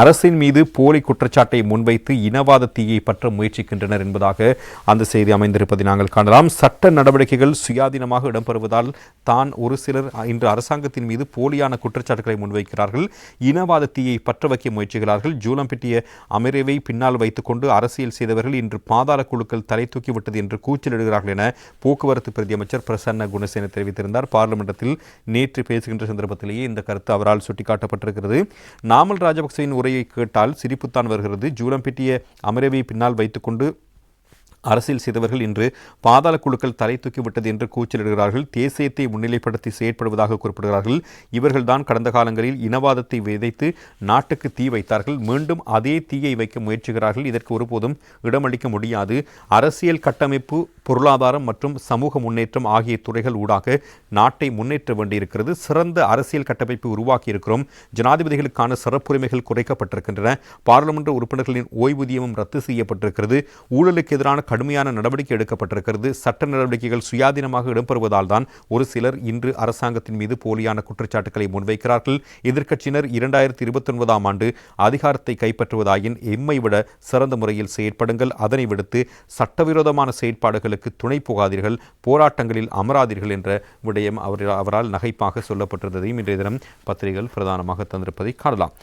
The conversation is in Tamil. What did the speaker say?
அரசின் மீது போலி குற்றச்சாட்டை முன்வைத்து இனவாத தீயை பற்ற முயற்சிக்கின்றனர் என்பதாக அந்த செய்தி அமைந்திருப்பதை நாங்கள் காணலாம். சட்ட நடவடிக்கைகள் சுயாதீனமாக இடம்பெறுவதால் தான் ஒரு சிலர் இன்று அரசாங்கத்தின் மீது போலியான குற்றச்சாட்டுகளை முன்வைக்கிறார்கள். இனவாத தீயை பற்ற வைக்க முயற்சிக்கிறார்கள். ஜூலம்பெட்டிய அமரவை பின்னால் வைத்துக்கொண்டு அரசியல் செய்தவர்கள் இன்று பாதாள குழுக்கள் தலை தூக்கிவிட்டது என்று கூச்சலிடுகிறார்கள் என போக்குவரத்து பிரதியமைச்சர் பிரசன்ன குணசேன தெரிவித்திருந்தார். பார்லிமெண்டத்தில் நேற்று பேசுகின்ற சந்தர்ப்பத்திலேயே இந்த கருத்து அவரால் சுட்டிக்காட்டப்பட்டிருக்கிறது. நாமல் ராஜபக்சேயின் உரையை கேட்டால் சிரிப்புத்தான் வருகிறது. ஜூலம்பெட்டிய அமரவை பின்னால் வைத்துக்கொண்டு அரசியல் செய்தவர்கள் இன்று பாதாள குழுக்கள் தலை தூக்கிவிட்டது என்று கூச்சலிடுகிறார்கள். தேசியத்தை முன்னிலைப்படுத்தி செயற்படுவதாக குறிப்பிடுகிறார்கள். இவர்கள்தான் கடந்த காலங்களில் இனவாதத்தை விதைத்து நாட்டுக்கு தீ வைத்தார்கள். மீண்டும் அதே தீயை வைக்க முயற்சிக்கிறார்கள். இதற்கு ஒருபோதும் இடமளிக்க முடியாது. அரசியல் கட்டமைப்பு பொருளாதாரம் மற்றும் சமூக முன்னேற்றம் ஆகிய துறைகள் ஊடாக நாட்டை முன்னேற்ற வேண்டியிருக்கிறது. சிறந்த அரசியல் கட்டமைப்பை உருவாக்கியிருக்கிறோம். ஜனாதிபதிகளுக்கான சிறப்புரிமைகள் குறைக்கப்பட்டிருக்கின்றன. பாராளுமன்ற உறுப்பினர்களின் ஓய்வூதியமும் ரத்து செய்யப்பட்டிருக்கிறது. ஊழலுக்கு எதிரான கடுமையான நடவடிக்கை எடுக்கப்பட்டிருக்கிறது. சட்ட நடவடிக்கைகள் சுயாதீனமாக இடம்பெறுவதால் தான் ஒரு சிலர் இன்று அரசாங்கத்தின் மீது போலியான குற்றச்சாட்டுகளை முன்வைக்கிறார்கள். எதிர்க்கட்சியினர் இரண்டாயிரத்தி இருபத்தி ஒன்பதாம் ஆண்டு அதிகாரத்தை கைப்பற்றுவதாயின் எம்மை விட சிறந்த முறையில் செயற்படுங்கள். அதனை விடுத்து சட்டவிரோதமான செயற்பாடுகள் போராட்டங்களுக்கு துணை போகாதீர்கள் போராட்டங்களில் அமராதீர்கள் என்ற விடயம் அவர் அவரால் நகைப்பாக சொல்லப்பட்டிருந்ததையும் இன்றைய தினம் பத்திரிகைகள் பிரதானமாக தந்திருப்பதை காணலாம்.